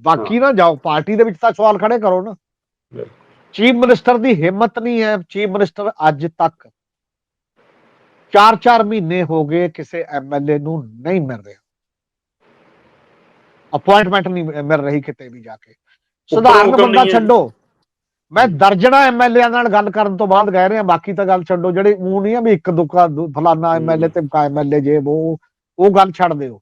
ਬਾਕੀ ਨਾ ਜਾਓ ਪਾਰਟੀ ਦੇ ਵਿੱਚ ਤਾਂ ਸਵਾਲ ਖੜੇ ਕਰੋ ਨਾ। ਚੀਫ ਮਿਨਿਸਟਰ ਦੀ ਹਿੰਮਤ ਨਹੀਂ ਹੈ ਚੀਫ ਮਿਨਿਸਟਰ ਅੱਜ ਤੱਕ 4-4 ਮਹੀਨੇ ਹੋ ਗਏ ਕਿਸੇ ਐਮਐਲਏ ਨੂੰ ਨਹੀਂ ਮਿਲ ਰਿਹਾ। ਅਪਾਇੰਟਮੈਂਟ ਨਹੀਂ ਮਿਲ ਰਹੀ ਕਿਤੇ ਵੀ ਜਾ ਕੇ। ਸਧਾਰਨ ਬੰਦਾ। ਛੱਡੋ। ਮੈਂ ਦਰਜਣਾ ਐਮਐਲਏ ਨਾਲ ਗੱਲ ਕਰਨ ਤੋਂ ਬਾਅਦ ਕਹਿ ਰਿਹਾ ਬਾਕੀ ਤਾਂ ਗੱਲ ਛੱਡੋ। ਜਿਹੜੇ ਉਹ ਨਹੀਂ ਆ ਵੀ ਇੱਕ ਦੁੱਕਾ ਦੂ- ਫਲਾਨਾ ਐਮਐਲਏ ਤੇ ਕਾ ਐਮਐਲਏ ਜੇ ਉਹ ਉਹ ਗੱਲ ਛੱਡ ਦਿਓ।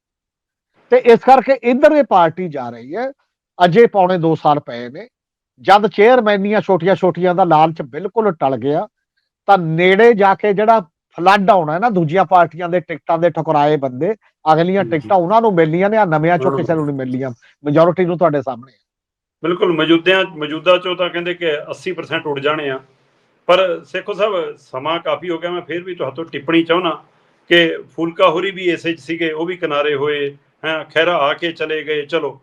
ਤੇ ਇਸ ਕਰਕੇ ਇੱਧਰ ਇਹ ਪਾਰਟੀ ਜਾ ਰਹੀ ਹੈ। ਅਜੇ ਪੌਣੇ 2 ਸਾਲ ਪਏ ਨੇ ਜਦ ਚੇਅਰਮੈਨੀਆਂ ਛੋਟੀਆਂ-ਛੋਟੀਆਂ ਦਾ ਲਾਲਚ ਬਿਲਕੁਲ ਟਲ ਗਿਆ ਤਾਂ ਨੇੜੇ ਜਾ ਕੇ ਜਿਹੜਾ ਫਲੱਡ ਆਉਣਾ ਹੈ ਨਾ ਦੂਜੀਆਂ ਪਾਰਟੀਆਂ ਦੇ ਟਿਕਟਾਂ ਦੇ ਠੁਕਰਾਏ ਬੰਦੇ ਅਗਲੀਆਂ। ਟਿਕਟਾਂ ਉਹਨਾਂ ਨੂੰ ਮਿਲਣੀਆਂ ਨੇ ਆ ਨਵਿਆਂ ਚੋਂ। ਕਿਸੇ ਨੂੰ ਨਹੀਂ ਮਿਲਣੀਆਂ ਮੈਜੋਰਿਟੀ ਨੂੰ ਤੁਹਾਡੇ ਸਾਹਮਣੇ। ਬਿਲਕੁਲ ਮੌਜੂਦਿਆਂ ਮੌਜੂਦਾ ਚੋਂ ਤਾਂ ਕਹਿੰਦੇ ਕਿ 80% ਉੱਡ ਜਾਣੇ ਆ ਪਰ ਸੇਖੋ ਸਾਹਿਬ ਸਮਾਂ ਕਾਫੀ ਹੋ ਗਿਆ ਮੈਂ ਫਿਰ ਵੀ ਤੁਹਾਤੋਂ ਟਿੱਪਣੀ ਚਾਹੁੰਨਾ ਕਿ ਫੂਲਕਾ ਹੋਰੀ ਵੀ ਚ ਸੀਗੇ ਉਹ ਵੀ ਕਿਨਾਰੇ ਹੋਏ ਹੈ ਖੈਰਾ ਆ ਕੇ ਚਲੇ ਗਏ ਚਲੋ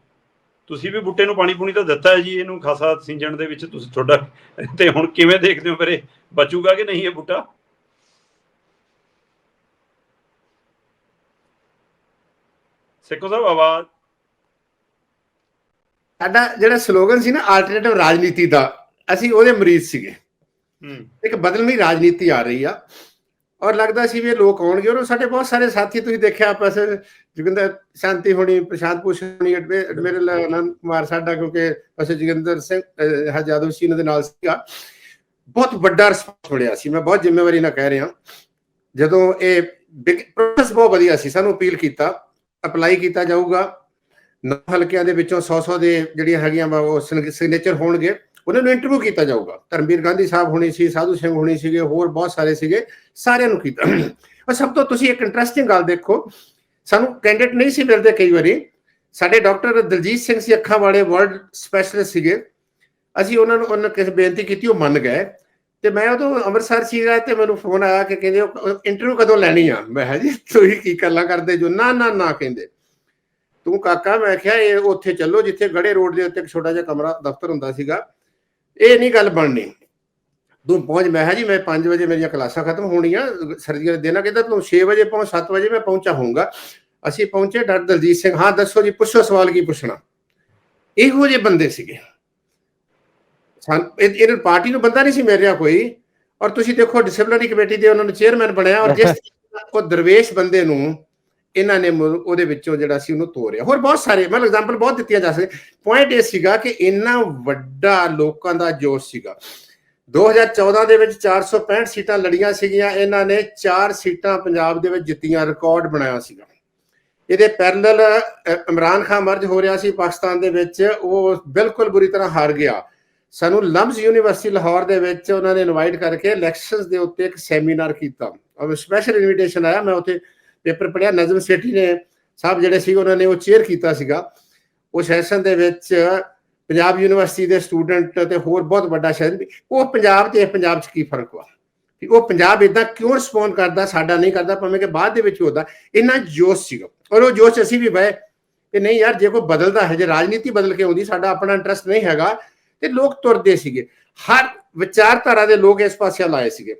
ਤੁਸੀਂ ਵੀ ਬੂਟੇ ਨੂੰ ਪਾਣੀ ਪੂਣੀ ਤਾਂ ਦਿੱਤਾ ਹੈ ਜੀ ਇਹਨੂੰ ਖਾਸਾ ਸਿੰਜਣ ਦੇ ਵਿੱਚ ਤੁਸੀਂ ਤੁਹਾਡਾ ਤੇ ਹੁਣ ਕਿਵੇਂ ਦੇਖਦੇ ਹੋ ਇਹ ਬਚੂਗਾ ਕਿ ਨਹੀਂ ਇਹ ਬੂਟਾ? ਸੇਖੋ ਸਾਹਿਬ ਆਵਾਜ਼। ਸਾਡਾ ਜਿਹੜਾ ਸਲੋਗਨ ਸੀ ਨਾ ਆਲਟਰਨੇਟਿਵ ਰਾਜਨੀਤੀ ਦਾ ਅਸੀਂ ਉਹਦੇ ਮਰੀਜ਼ ਸੀਗੇ। ਹੂੰ। ਇੱਕ ਬਦਲਵੀਂ ਰਾਜਨੀਤੀ ਆ ਰਹੀ ਆ। ਔਰ ਲੱਗਦਾ ਸੀ ਵੀ ਇਹ ਲੋਕ ਆਉਣਗੇ ਔਰ ਸਾਡੇ ਬਹੁਤ ਸਾਰੇ ਸਾਥੀ ਤੁਸੀਂ ਦੇਖਿਆ ਆਪਸ ਵਿੱਚ ਜੋਗਿੰਦਰ ਸ਼ਾਂਤੀ ਹੋਣੀ ਪ੍ਰਸ਼ਾਂਤ ਭੂਸ਼ਣ ਹੋਣੀ ਐਡਮਿਰਲ ਆਨੰਦ ਕੁਮਾਰ ਸਾਡਾ ਕਿਉਂਕਿ ਅਸੀਂ ਜੋਗਿੰਦਰ ਸਿੰਘ ਅਹ, ਜਾਦਵ ਸੀ ਇਹਨਾਂ ਦੇ ਨਾਲ ਸੀਗਾ। ਬਹੁਤ ਵੱਡਾ ਰਿਸਪਾਂਸ ਮਿਲਿਆ ਸੀ ਮੈਂ ਬਹੁਤ ਜ਼ਿੰਮੇਵਾਰੀ ਨਾਲ ਕਹਿ ਰਿਹਾ। ਜਦੋਂ ਇਹ ਪ੍ਰੋਸੈਸ ਬਹੁਤ ਵਧੀਆ ਸੀ ਸਾਨੂੰ ਅਪੀਲ ਕੀਤਾ ਅਪਲਾਈ ਕੀਤਾ ਜਾਊਗਾ। ਨੌ ਹਲਕਿਆਂ ਦੇ ਵਿੱਚੋਂ 100-100 ਦੇ ਜਿਹੜੀਆਂ ਹੈਗੀਆਂ ਵਾ ਉਹ ਸਿਗਨੇਚਰ ਹੋਣਗੇ। ਉਹਨਾਂ ਨੂੰ ਇੰਟਰਵਿਊ ਕੀਤਾ ਜਾਊਗਾ ਧਰਮਵੀਰ ਗਾਂਧੀ ਸਾਹਿਬ ਹੋਣੀ ਸੀ ਸਾਧੂ ਸਿੰਘ ਹੋਣੀ ਸੀਗੇ ਹੋਰ ਬਹੁਤ ਸਾਰੇ ਸੀਗੇ ਸਾਰਿਆਂ ਨੂੰ ਕੀਤਾ ਔਰ ਸਭ ਤੋਂ ਤੁਸੀਂ ਇੱਕ ਇੰਟਰਸਟਿੰਗ ਗੱਲ ਦੇਖੋ ਸਾਨੂੰ ਕੈਂਡੀਡੇਟ ਨਹੀਂ ਸੀ ਮਿਲਦੇ ਕਈ ਵਾਰੀ ਸਾਡੇ ਡਾਕਟਰ ਦਲਜੀਤ ਸਿੰਘ ਸੀ ਅੱਖਾਂ ਵਾਲੇ ਵਰਲਡ ਸਪੈਸ਼ਲਿਸਟ ਸੀਗੇ ਅਸੀਂ ਉਹਨਾਂ ਨੂੰ ਉਹਨਾਂ ਕਿਸੇ ਬੇਨਤੀ ਕੀਤੀ ਉਹ ਮੰਨ ਗਏ ਤੇ ਮੈਂ ਉਦੋਂ ਅੰਮ੍ਰਿਤਸਰ ਸੀਗਾ ਤੇ ਮੈਨੂੰ ਫੋਨ ਆਇਆ ਕਿ ਕਹਿੰਦੇ ਇੰਟਰਵਿਊ ਕਦੋਂ ਲੈਣੀ ਆ ਮੈਂ ਕਿਹਾ ਜੀ ਤੁਸੀਂ ਕੀ ਗੱਲਾਂ ਕਰਦੇ ਜੋ ਨਾ ਨਾ ਨਾ ਕਹਿੰਦੇ ਤੂੰ ਕਾਕਾ ਮੈਂ ਕਿਹਾ ਇਹ ਉੱਥੇ ਚੱਲੋ ਜਿੱਥੇ ਗੜੇ ਰੋਡ ਦੇ ਉੱਤੇ ਇੱਕ ਛੋਟਾ ਜਿਹਾ ਕਮਰਾ ਦਫ਼ਤਰ ਹੁੰਦਾ ਸੀਗਾ ਇਹ ਨਹੀਂ ਗੱਲ ਬਣਨੀ। ਤੂੰ ਪਹੁੰਚ ਮੈਂ ਕਿਹਾ ਜੀ ਮੈਂ 5 ਵਜੇ ਮੇਰੀਆਂ ਕਲਾਸਾਂ ਖਤਮ ਹੋਣੀਆਂ ਸਰਦੀਆਂ ਦੇ ਦੇਣਾ ਕਹਿੰਦਾ ਤੂੰ 6 ਵਜੇ ਪਹੁੰਚ 7 ਵਜੇ ਮੈਂ ਪਹੁੰਚਾ ਹੋਊਂਗਾ। ਅਸੀਂ ਪਹੁੰਚੇ ਡਾਕਟਰ ਦਲਜੀਤ ਸਿੰਘ। ਹਾਂ ਦੱਸੋ ਜੀ ਪੁੱਛੋ ਸਵਾਲ ਕੀ ਪੁੱਛਣਾ। ਇਹੋ ਜਿਹੇ ਬੰਦੇ ਸੀਗੇ। ਇਹਨਾਂ ਪਾਰਟੀ ਨੂੰ ਬੰਦਾ ਨਹੀਂ ਸੀ ਮਿਲ ਰਿਹਾ ਕੋਈ। ਔਰ ਤੁਸੀਂ ਦੇਖੋ ਡਿਸਪਲਿਨਰੀ ਕਮੇਟੀ ਦੇ ਉਹਨਾਂ ਨੂੰ ਚੇਅਰਮੈਨ ਬਣਿਆ ਔਰ ਜਿਸ ਉਹ ਦਰਵੇਸ਼ ਬੰਦੇ ਨੂੰ ਇਹਨਾਂ ਨੇ ਉਹਦੇ ਵਿੱਚੋਂ ਜਿਹੜਾ ਸੀ ਉਹਨੂੰ ਤੋੜਿਆ ਹੋਰ ਬਹੁਤ ਸਾਰੇ ਮੈਂ ਐਗਜ਼ਾਮਪਲ ਬਹੁਤ ਦਿੱਤੀਆਂ ਜਾ ਸਕਦੇ ਪੁਆਇੰਟ ਇਹ ਸੀਗਾ ਕਿ ਇੰਨਾ ਵੱਡਾ ਲੋਕਾਂ ਦਾ ਜੋਸ਼ ਸੀਗਾ। 2014 ਦੇ ਵਿੱਚ 465 ਸੀਟਾਂ ਲੜੀਆਂ ਸੀਗੀਆਂ, ਇਹਨਾਂ ਨੇ 4 ਸੀਟਾਂ ਪੰਜਾਬ ਦੇ ਵਿੱਚ ਜਿੱਤੀਆਂ ਰਿਕਾਰਡ ਬਣਾਇਆ ਸੀਗਾ। ਇਹਦੇ ਪੈਰਲਲ ਇਮਰਾਨ ਖਾਨ ਮਰਜ ਹੋ ਰਿਹਾ ਸੀ ਪਾਕਿਸਤਾਨ ਦੇ ਵਿੱਚ, ਉਹ ਬਿਲਕੁਲ ਬੁਰੀ ਤਰ੍ਹਾਂ ਹਾਰ ਗਿਆ। ਸਾਨੂੰ ਲੰਬਸ ਯੂਨੀਵਰਸਿਟੀ ਲਾਹੌਰ ਦੇ ਵਿੱਚ ਉਹਨਾਂ ਨੇ ਇਨਵਾਈਟ ਕਰਕੇ ਇਲੈਕਸ਼ਨਸ ਦੇ ਉੱਤੇ ਇੱਕ ਸੈਮੀਨਾਰ ਕੀਤਾ। ਔਰ ਸਪੈਸ਼ਲ ਇਨਵੀਟੇਸ਼ਨ ਆਇਆ, ਮੈਂ ਉੱਥੇ ਪੇਪਰ ਪੜਿਆ ਨਜ਼ਮ ਸੇਠੀ ਨੇ ਸਾਹਿਬ ਜਿਹੜੇ ਸੀ ਉਹਨਾਂ ਨੇ ਉਹ ਚੇਅਰ ਕੀਤਾ ਸੀਗਾ। ਉਹ ਸੈਸ਼ਨ ਦੇ ਵਿੱਚ ਪੰਜਾਬ ਯੂਨੀਵਰਸਿਟੀ ਦੇ ਸਟੂਡੈਂਟ ਤੇ ਹੋਰ ਬਹੁਤ ਵੱਡਾ ਸ਼ਹਿਰ ਉਹ ਪੰਜਾਬ ਤੇ ਪੰਜਾਬ 'ਚ ਕੀ ਫ਼ਰਕ ਵਾ? ਕਿ ਉਹ ਪੰਜਾਬ ਇਦਾਂ ਕਿਉਂ ਰਿਸਪੌਂਡ ਕਰਦਾ, ਸਾਡਾ ਨਹੀਂ ਕਰਦਾ, ਭਾਵੇਂ ਕਿ ਬਾਅਦ ਦੇ ਵਿੱਚ ਹੁੰਦਾ, ਇੰਨਾ ਜੋਸ਼ ਸੀਗਾ। ਔਰ ਉਹ ਜੋਸ਼ ਅਸੀਂ ਵੀ ਬਏ ਕਿ ਨਹੀਂ ਯਾਰ, ਜੇ ਕੋਈ ਬਦਲਦਾ ਹੈ ਜੇ ਰਾਜਨੀਤੀ ਬਦਲ ਕੇ ਆਉਂਦੀ, ਸਾਡਾ ਆਪਣਾ ਇੰਟਰਸਟ ਨਹੀਂ ਹੈਗਾ। ਤੇ ਲੋਕ ਤੁਰਦੇ ਸੀਗੇ। ਹਰ ਵਿਚਾਰਧਾਰਾ ਦੇ ਲੋਕ ਇਸ ਪਾਸੇ ਲਾਏ ਸੀਗੇ।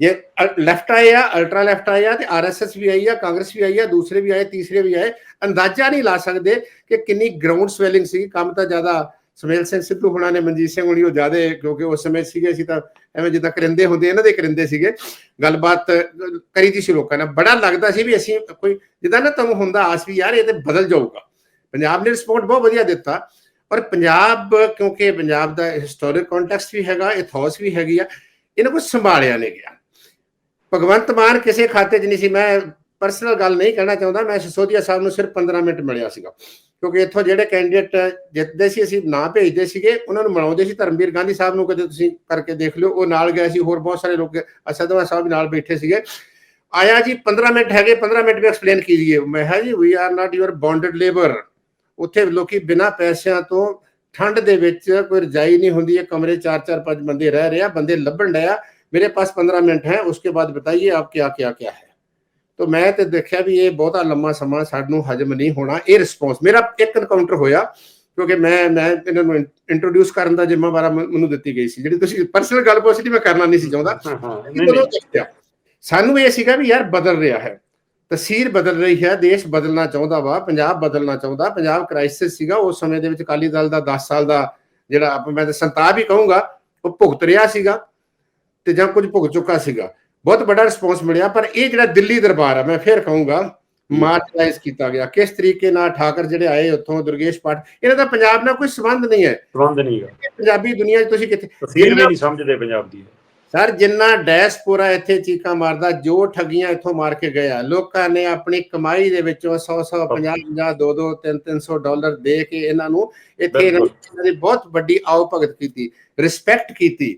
ਇਹ ਲੈਫਟ ਆਏ ਆ ਅਲਟਰਾ ਲੈਫਟ ਆਏ ਆ ਤੇ ਆਰਐਸਐਸ ਵੀ ਆਈ ਆ ਕਾਂਗਰਸ ਵੀ ਆਈ ਆ ਦੂਸਰੇ ਵੀ ਆਏ ਤੀਸਰੇ ਵੀ ਆਏ ਅੰਦਾਜ਼ਾ ਨਹੀਂ ਲਾ ਸਕਦੇ ਕਿ ਕਿੰਨੀ ਗਰਾਊਂਡ ਸਵੈਲਿੰਗ ਸੀ ਕੰਮ ਤਾਂ ਜ਼ਿਆਦਾ ਸਮੇਲ ਸਿੰਘ ਸਿੱਧੂ ਹੁਣਾਂ ਨੇ ਮਨਜੀਤ ਸਿੰਘ ਹੁਣੀ ਉਹ ਜ਼ਿਆਦਾ ਕਿਉਂਕਿ ਉਸ ਸਮੇਂ ਸੀਗੇ ਸੀ ਤਾਂ ਐਵੇਂ ਜਿੱਦਾਂ ਕਰਿੰਦੇ ਹੁੰਦੇ ਇਹਨਾਂ ਦੇ ਕਰਿੰਦੇ ਸੀਗੇ ਗੱਲਬਾਤ ਕਰੀ ਦੀ ਸੀ ਲੋਕਾਂ ਨਾਲ ਬੜਾ ਲੱਗਦਾ ਸੀ ਵੀ ਅਸੀਂ ਕੋਈ ਜਿੱਦਾਂ ਨਾ ਤੁਹਾਨੂੰ ਹੁੰਦਾ ਆਸ ਵੀ ਯਾਰ ਇਹ ਤੇ ਬਦਲ ਜਾਊਗਾ ਪੰਜਾਬ ਨੇ ਰਿਸਪੌਂਡ ਬਹੁਤ ਵਧੀਆ ਦਿੱਤਾ ਔਰ ਪੰਜਾਬ ਕਿਉਂਕਿ ਪੰਜਾਬ ਦਾ ਹਿਸਟੋਰਿਕ ਕੰਟੈਕਸਟ ਵੀ ਹੈਗਾ ਇਥੋਸ ਵੀ ਹੈਗੀ ਆ ਇਹਨਾਂ ਨੂੰ ਸੰਭਾਲਿਆ ਨਹੀਂ ਗਿਆ ਭਗਵੰਤ ਮਾਨ ਕਿਸੇ ਖਾਤੇ 'ਚ ਨਹੀਂ ਸੀ। ਮੈਂ ਪਰਸਨਲ ਗੱਲ ਨਹੀਂ ਕਹਿਣਾ ਚਾਹੁੰਦਾ। ਮੈਂ ਸਿਸੋਦੀਆ ਸਾਹਿਬ ਨੂੰ ਸਿਰਫ 15 ਮਿੰਟ ਮਿਲਿਆ ਸੀਗਾ। ਕਿਉਂਕਿ ਇੱਥੋਂ ਜਿਹੜੇ ਕੈਂਡੀਡੇਟ ਜਿੱਤਦੇ ਸੀ, ਅਸੀਂ ਨਾਂ ਭੇਜਦੇ ਸੀਗੇ। ਉਹਨਾਂ ਨੂੰ ਮਿਲਾਉਂਦੇ ਸੀ। ਧਰਮਵੀਰ ਗਾਂਧੀ ਸਾਹਿਬ ਨੂੰ ਕਦੇ ਤੁਸੀਂ ਕਰਕੇ ਦੇਖ ਲਿਓ। ਉਹ ਨਾਲ ਗਏ ਸੀ। ਹੋਰ ਬਹੁਤ ਸਾਰੇ ਲੋਕ ਅਸਦਵਾ ਸਾਹਿਬ ਨਾਲ ਬੈਠੇ ਸੀਗੇ। ਆਇਆ ਜੀ 15 ਮਿੰਟ ਹੈਗੇ। 15 ਮਿੰਟ ਵੀ ਐਕਸਪਲੇਨ ਕੀਜੀਏ। ਮੈਂ ਹੈ ਜੀ we are not your bonded labour ਉੱਥੇ ਲੋਕੀ ਬਿਨਾਂ ਪੈਸਿਆਂ ਤੋਂ ਠੰਡ ਦੇ ਵਿੱਚ ਕੋਈ ਰਜਾਈ ਨਹੀਂ ਹੁੰਦੀ। ਹੈ ਕਮਰੇ 4-4 5 ਬੰਦੇ ਰਹਿ ਰਹੇ ਆ। ਬੰਦੇ ਲੱਭਣ ਡਿਆ ਮੇਰੇ ਪਾਸ 15 ਮਿੰਟ ਹੈ ਉਸਕੇ ਬਾਅਦ ਬਤਾਈਏ ਆਪ ਕਿਆ ਕਿਆ ਕਿਆ ਹੈ ਤੋ ਮੈਂ ਤੇ ਦੇਖਿਆ ਵੀ ਇਹ ਬਹੁਤਾ ਲੰਮਾ ਸਮਾਂ ਸਾਨੂੰ ਹਜਮ ਨਹੀਂ ਹੋਣਾ ਇਹ ਰਿਸਪੌਂਸ ਮੇਰਾ ਇੱਕ ਇਨਕਾਊਂਟਰ ਹੋਇਆ ਕਿਉਂਕਿ ਮੈਂ ਮੈਂ ਇਹਨਾਂ ਨੂੰ ਇੰਟਰੋਡਿਊਸ ਕਰਨ ਦਾ ਜ਼ਿੰਮੇਵਾਰਾ ਮੈਨੂੰ ਦਿੱਤੀ ਗਈ ਸੀ ਜਿਹੜੀ ਤੁਸੀਂ ਪਰਸਨਲ ਗੱਲ ਪੁੱਛ ਮੈਂ ਕਰਨਾ ਨਹੀਂ ਸੀ ਚਾਹੁੰਦਾ। ਸਾਨੂੰ ਇਹ ਸੀਗਾ ਵੀ ਯਾਰ ਬਦਲ ਰਿਹਾ ਹੈ। ਤਸਵੀਰ ਬਦਲ ਰਹੀ ਹੈ ਦੇਸ਼ ਬਦਲਣਾ ਚਾਹੁੰਦਾ ਵਾ ਪੰਜਾਬ ਬਦਲਣਾ ਚਾਹੁੰਦਾ। ਪੰਜਾਬ ਕ੍ਰਾਈਸਿਸ ਸੀਗਾ ਉਸ ਸਮੇਂ ਦੇ ਵਿੱਚ ਕਾਲੀ ਦਲ ਦਾ 10 ਸਾਲ ਦਾ ਜਿਹੜਾ ਮੈਂ ਤਾਂ ਸੰਤਾਪ ਹੀ ਕਹੂੰਗਾ ਉਹ ਭੁਗਤ ਰਿਹਾ ਸੀਗਾ। ਤੇ ਜਾਂ ਕੁਝ ਭੁਗਤ ਚੁੱਕਾ ਸੀਗਾ। ਬਹੁਤ ਵੱਡਾ ਰਿਸਪੌਂਸ ਮਿਲਿਆ ਪਰ ਇਹ ਜਿਹੜਾ ਦਿੱਲੀ ਦਰਬਾਰ ਆ ਮੈਂ ਫੇਰ ਕਹੂੰਗਾ ਮਾਰਜਨਾਈਜ਼ ਕੀਤਾ ਗਿਆ। ਕਿਸ ਤਰੀਕੇ ਨਾਲ ਠਾਕਰ ਜਿਹੜੇ ਆਏ ਉੱਥੋਂ ਦੁਰਗੇਸ਼ ਪਾਠ ਇਹਨਾਂ ਦਾ ਪੰਜਾਬ ਨਾਲ ਕੋਈ ਸੰਬੰਧ ਨਹੀਂ ਹੈ। ਪ੍ਰਬੰਧ ਨਹੀਂਗਾ ਪੰਜਾਬੀ ਦੁਨੀਆ 'ਚ ਤੁਸੀਂ ਕਿੱਥੇ ਤਸਵੀਰ ਵੀ ਨਹੀਂ ਸਮਝਦੇ ਪੰਜਾਬ ਦੀ। ਸਰ ਜਿੰਨਾ ਡੈਸਪੋਰਾ ਇੱਥੇ ਚੀਕਾਂ ਮਾਰਦਾ ਜੋ ਠੱਗੀਆਂ ਇੱਥੋਂ ਮਾਰ ਕੇ ਗਿਆ ਲੋਕਾਂ ਨੇ ਆਪਣੀ ਕਮਾਈ ਦੇ ਵਿੱਚੋਂ 100 100 50 50 2 2 3 300 ਡਾਲਰ ਦੇ ਕੇ ਇਹਨਾਂ ਨੂੰ ਇੱਥੇ ਇਹਨਾਂ ਦੀ ਬਹੁਤ ਵੱਡੀ ਆਓ ਭਗਤ ਕੀਤੀ ਰਿਸਪੈਕਟ ਕੀਤੀ।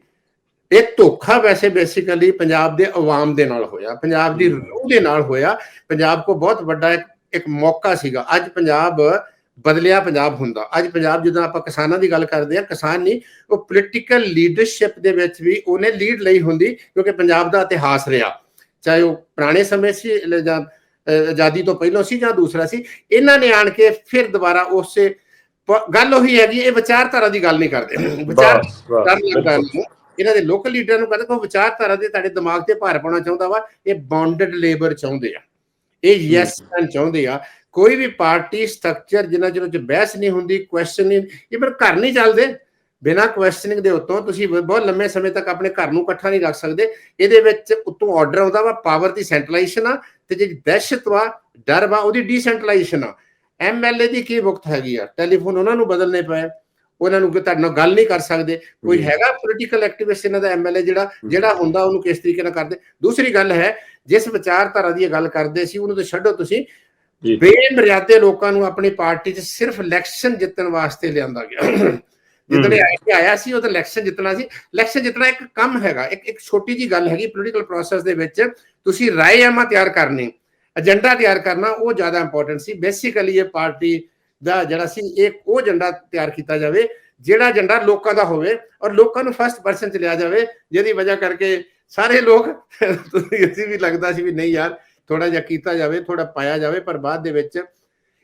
ਇਹ ਧੋਖਾ ਵੈਸੇ ਬੇਸਿਕਲੀ ਪੰਜਾਬ ਦੇ ਆਵਾਮ ਦੇ ਨਾਲ ਹੋਇਆ ਪੰਜਾਬ ਦੀ ਰੂਹ ਦੇ ਨਾਲ ਹੋਇਆ। ਪੰਜਾਬ ਕੋ ਬਹੁਤ ਵੱਡਾ ਇੱਕ ਇੱਕ ਮੌਕਾ ਸੀਗਾ। ਅੱਜ ਪੰਜਾਬ ਬਦਲਿਆ ਪੰਜਾਬ ਹੁੰਦਾ। ਅੱਜ ਪੰਜਾਬ ਜਦੋਂ ਆਪਾਂ ਕਿਸਾਨਾਂ ਦੀ ਗੱਲ ਕਰਦੇ ਆ ਕਿਸਾਨ ਨਹੀਂ ਉਹ ਪੋਲੀਟੀਕਲ ਲੀਡਰਸ਼ਿਪ ਦੇ ਵਿੱਚ ਵੀ ਉਹਨੇ ਲੀਡ ਲਈ ਹੁੰਦੀ ਕਿਉਂਕਿ ਪੰਜਾਬ ਦਾ ਇਤਿਹਾਸ ਰਿਹਾ। ਚਾਹੇ ਉਹ ਪੁਰਾਣੇ ਸਮੇਂ ਸੀ ਜਾਂ ਆਜ਼ਾਦੀ ਤੋਂ ਪਹਿਲਾਂ ਸੀ ਜਾਂ ਦੂਸਰਾ ਸੀ ਇਹਨਾਂ ਨੇ ਆਣ ਕੇ ਫਿਰ ਦੁਬਾਰਾ ਉਸੇ ਗੱਲ ਉਹੀ ਹੈਗੀ ਇਹ ਵਿਚਾਰਧਾਰਾ ਦੀ ਗੱਲ ਨਹੀਂ ਕਰਦੇ। ਵਿਚਾਰ ਬਸ ਬਸ ਇਹਨਾਂ ਦੇ ਲੋਕਲ ਲੀਡਰਾਂ ਨੂੰ ਕਹਿੰਦੇ ਕੋਈ ਵਿਚਾਰਧਾਰਾ ਦੇ ਤੁਹਾਡੇ ਦਿਮਾਗ ਤੇ ਭਾਰ ਪਾਉਣਾ ਚਾਹੁੰਦਾ ਵਾ ਇਹ ਬੌਂਡਡ ਲੇਬਰ ਚਾਹੁੰਦੇ ਆ। ਇਹ ਯੈਸ ਮੈਨ ਚਾਹੁੰਦੇ ਆ। ਕੋਈ ਵੀ ਪਾਰਟੀ ਸਟਰਕਚਰ ਜਿੰਨਾ ਚਿਰ ਉਹ ਚ ਬਹਿਸ ਨਹੀਂ ਹੁੰਦੀ ਕੁਐਸਚਨ ਨਹੀਂ ਇਹ ਪਰ ਘਰ ਨਹੀਂ ਚੱਲਦੇ। ਬਿਨਾਂ ਕੁਐਸਚਨਿੰਗ ਦੇ ਉੱਤੋਂ ਤੁਸੀਂ ਬਹੁਤ ਲੰਮੇ ਸਮੇਂ ਤੱਕ ਆਪਣੇ ਘਰ ਨੂੰ ਇਕੱਠਾ ਨਹੀਂ ਰੱਖ ਸਕਦੇ। ਇਹਦੇ ਵਿੱਚ ਉੱਤੋਂ ਆਰਡਰ ਆਉਂਦਾ ਵਾ ਪਾਵਰ ਦੀ ਸੈਂਟਰਲਾਈਜੇਸ਼ਨ ਆ ਤੇ ਜਿਹੜੀ ਦਹਿਸ਼ਤ ਵਾ ਡਰ ਵਾ ਉਹਦੀ ਡੀਸੈਂਟਰਲਾਈਜੇਸ਼ਨ ਆ। ਐਮਐਲਏ ਦੀ ਕੀ ਵਕਤ ਹੈਗੀ ਆ? ਟੈਲੀਫੋਨ ਉਹਨਾਂ ਨੂੰ ਬਦਲਨੇ ਪਏ। ਉਹਨਾਂ ਨੂੰ ਤੁਹਾਡੇ ਨਾਲ ਗੱਲ ਨਹੀਂ ਕਰ ਸਕਦੇ। ਕੋਈ। ਹੈਗਾ ਪੋਲੀਟੀਕਲ ਐਕਟਿਵਿਸਟ ਇਹਨਾਂ ਦਾ ਐਮਐਲਏ ਜਿਹੜਾ ਜਿਹੜਾ ਹੁੰਦਾ ਉਹਨੂੰ ਕਿਸ ਤਰੀਕੇ ਨਾਲ ਕਰਦੇ? ਦੂਸਰੀ ਗੱਲ ਹੈ ਜਿਸ ਵਿਚਾਰਧਾਰਾ ਦੀ ਇਹ ਗੱਲ ਕਰਦੇ ਸੀ ਉਹਨੂੰ ਤਾਂ ਛੱਡੋ ਤੁਸੀਂ। ਬੇਮਰਿਆਦੇ ਲੋਕਾਂ ਨੂੰ ਆਪਣੀ ਪਾਰਟੀ 'ਚ ਸਿਰਫ ਇਲੈਕਸ਼ਨ ਜਿੱਤਣ ਵਾਸਤੇ ਲਿਆਂਦਾ ਗਿਆ। ਜਿੱਦਣੇ ਆਇਆ ਸੀ ਉਹ ਤਾਂ ਇਲੈਕਸ਼ਨ ਜਿੱਤਣਾ ਸੀ। ਇਲੈਕਸ਼ਨ ਜਿੱਤਣਾ ਇੱਕ ਕੰਮ ਹੈਗਾ ਇੱਕ ਇੱਕ ਛੋਟੀ ਜੀ ਗੱਲ ਹੈਗੀ ਪੋਲੀਟੀਕਲ ਪ੍ਰੋਸੈਸ ਦੇ ਵਿੱਚ ਤੁਸੀਂ ਰਾਏਆਮਾ ਤਿਆਰ ਕਰਨੀ ਏਜੰਡਾ ਤਿਆਰ ਕਰਨਾ ਉਹ ਜ਼ਿਆਦਾ ਇੰਪੋਰਟੈਂਟ ਸੀ। ਬੇਸਿਕਲੀ ਇਹ ਪਾਰਟੀ ਦਾ ਜਿਹੜਾ ਸੀ ਇੱਕ ਉਹ ਏਜੰਡਾ ਤਿਆਰ ਕੀਤਾ ਜਾਵੇ, ਜਿਹੜਾ ਏਜੰਡਾ ਲੋਕਾਂ ਦਾ ਹੋਵੇ ਔਰ ਲੋਕਾਂ ਨੂੰ ਫਸਟ ਪਰਸਨ ਚ ਲਿਆ ਜਾਵੇ, ਜਿਹਦੀ ਵਜ੍ਹਾ ਕਰਕੇ ਸਾਰੇ ਲੋਕ, ਤੁਸੀਂ, ਅਸੀਂ ਵੀ ਲੱਗਦਾ ਸੀ ਵੀ ਨਹੀਂ ਯਾਰ ਥੋੜਾ ਜਿਹਾ ਕੀਤਾ ਜਾਵੇ ਥੋੜਾ ਪਾਇਆ ਜਾਵੇ, ਪਰ ਬਾਅਦ ਦੇ ਵਿੱਚ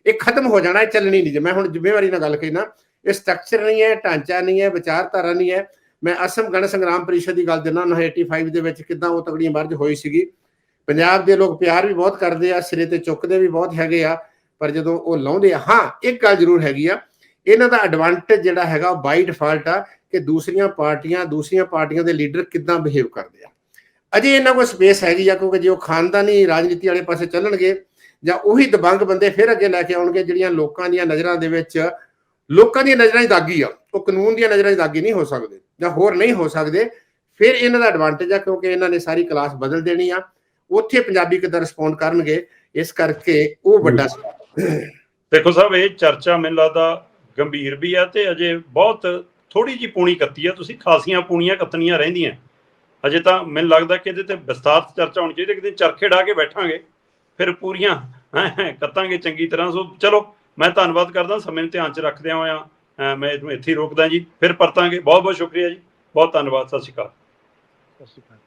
ਇਹ ਖਤਮ ਹੋ ਜਾਣਾ, ਇਹ ਚੱਲਣੀ ਨਹੀਂ ਜੇ। ਮੈਂ ਹੁਣ ਜ਼ਿੰਮੇਵਾਰੀ ਨਾਲ ਗੱਲ ਕਹਿਣਾ ਇਹ ਸਟਰਕਚਰ ਨਹੀਂ ਹੈ, ਢਾਂਚਾ ਨਹੀਂ ਹੈ, ਵਿਚਾਰਧਾਰਾ ਨਹੀਂ ਹੈ। ਮੈਂ ਅਸਮ ਗਣ ਸੰਗਰਾਮ ਪਰਿਸ਼ਦ ਦੀ ਗੱਲ ਦਿੰਦਾ 1985 ਦੇ ਵਿੱਚ ਕਿਦਾਂ ਉਹ ਤਗੜੀ ਮਰਜ ਹੋਈ ਸੀਗੀ। ਪੰਜਾਬ ਦੇ ਲੋਕ ਪਿਆਰ ਵੀ ਬਹੁਤ ਕਰਦੇ ਆ, ਸਿਰੇ ਤੇ ਚੁੱਕਦੇ ਵੀ ਬਹੁਤ ਹੈਗੇ ਆ ਪਰ ਜਦੋਂ ਉਹ ਲਾਉਂਦੇ ਆ, ਹਾਂ, ਇੱਕ ਗੱਲ ਜ਼ਰੂਰ ਹੈਗੀ ਆ, ਇਹਨਾਂ ਦਾ ਐਡਵਾਂਟੇਜ ਜਿਹੜਾ ਹੈਗਾ ਉਹ ਬਾਈ ਡਿਫਾਲਟ ਆ ਕਿ ਦੂਸਰੀਆਂ ਪਾਰਟੀਆਂ ਦੂਸਰੀਆਂ ਪਾਰਟੀਆਂ ਦੇ ਲੀਡਰ ਕਿੱਦਾਂ ਬਿਹੇਵ ਕਰਦੇ ਆ। ਅਜੇ ਇਹਨਾਂ ਕੋਲ ਸਪੇਸ ਹੈਗੀ ਆ, ਕਿਉਂਕਿ ਜੇ ਉਹ ਖਾਨਦਾਨੀ ਰਾਜਨੀਤੀ ਵਾਲੇ ਪਾਸੇ ਚੱਲਣਗੇ ਜਾਂ ਉਹੀ ਦਬੰਗ ਬੰਦੇ ਫਿਰ ਅੱਗੇ ਲੈ ਕੇ ਆਉਣਗੇ ਜਿਹੜੀਆਂ ਲੋਕਾਂ ਦੀਆਂ ਨਜ਼ਰਾਂ ਦੇ ਵਿੱਚ, ਲੋਕਾਂ ਦੀਆਂ ਨਜ਼ਰਾਂ 'ਚ ਦਾਗੀ ਆ, ਉਹ ਕਾਨੂੰਨ ਦੀਆਂ ਨਜ਼ਰਾਂ 'ਚ ਦਾਗੀ ਨਹੀਂ ਹੋ ਸਕਦੇ ਜਾਂ ਹੋਰ ਨਹੀਂ ਹੋ ਸਕਦੇ, ਫਿਰ ਇਹਨਾਂ ਦਾ ਐਡਵਾਂਟੇਜ ਆ ਕਿਉਂਕਿ ਇਹਨਾਂ ਨੇ ਸਾਰੀ ਕਲਾਸ ਬਦਲ ਦੇਣੀ ਆ, ਉੱਥੇ ਪੰਜਾਬੀ ਕਿੱਦਾਂ ਰਿਸਪੌਂਡ ਕਰਨਗੇ, ਇਸ ਕਰਕੇ ਉਹ ਵੱਡਾ ਸਵਾਲ ਦੇਖੋ ਸਾਹਿਬ ਇਹ ਚਰਚਾ ਮੈਨੂੰ ਲੱਗਦਾ ਗੰਭੀਰ ਵੀ ਆ ਤੇ ਅਜੇ ਬਹੁਤ ਥੋੜੀ ਜੀ ਪੂਣੀ ਕੱਤੀ ਆ। ਤੁਸੀਂ ਖਾਸੀਆਂ ਪੂਣੀਆਂ ਕੱਤਣੀਆਂ ਰਹਿੰਦੀਆਂ। ਅਜੇ ਤਾਂ ਮੈਨੂੰ ਲੱਗਦਾ ਕਿ ਇਹਦੇ ਤੇ ਵਿਸਤਾਰਤ ਚਰਚਾ ਹੋਣੀ ਚਾਹੀਦੀ ਕਿਤੇ ਚਰਖੇ ਢਾ ਕੇ ਬੈਠਾਂਗੇ ਫਿਰ ਪੂਰੀਆਂ ਹੈਂ, ਕੱਤਾਂਗੇ ਚੰਗੀ ਤਰ੍ਹਾਂ। ਸੋ ਚਲੋ ਮੈਂ ਧੰਨਵਾਦ ਕਰਦਾ ਸਮੇਂ ਨੂੰ ਧਿਆਨ ਚ ਰੱਖਦਿਆਂ ਹੋਇਆਂ ਅਹ ਮੈਂ ਇਹਨੂੰ ਇੱਥੇ ਹੀ ਰੋਕਦਾ ਜੀ। ਫਿਰ ਪਰਤਾਂਗੇ। ਬਹੁਤ ਬਹੁਤ ਸ਼ੁਕਰੀਆ ਜੀ। ਬਹੁਤ ਧੰਨਵਾਦ। ਸਤਿ ਸ਼੍ਰੀ ਅਕਾਲ। ਸਤਿ ਸ਼੍ਰੀ ਅਕਾਲ।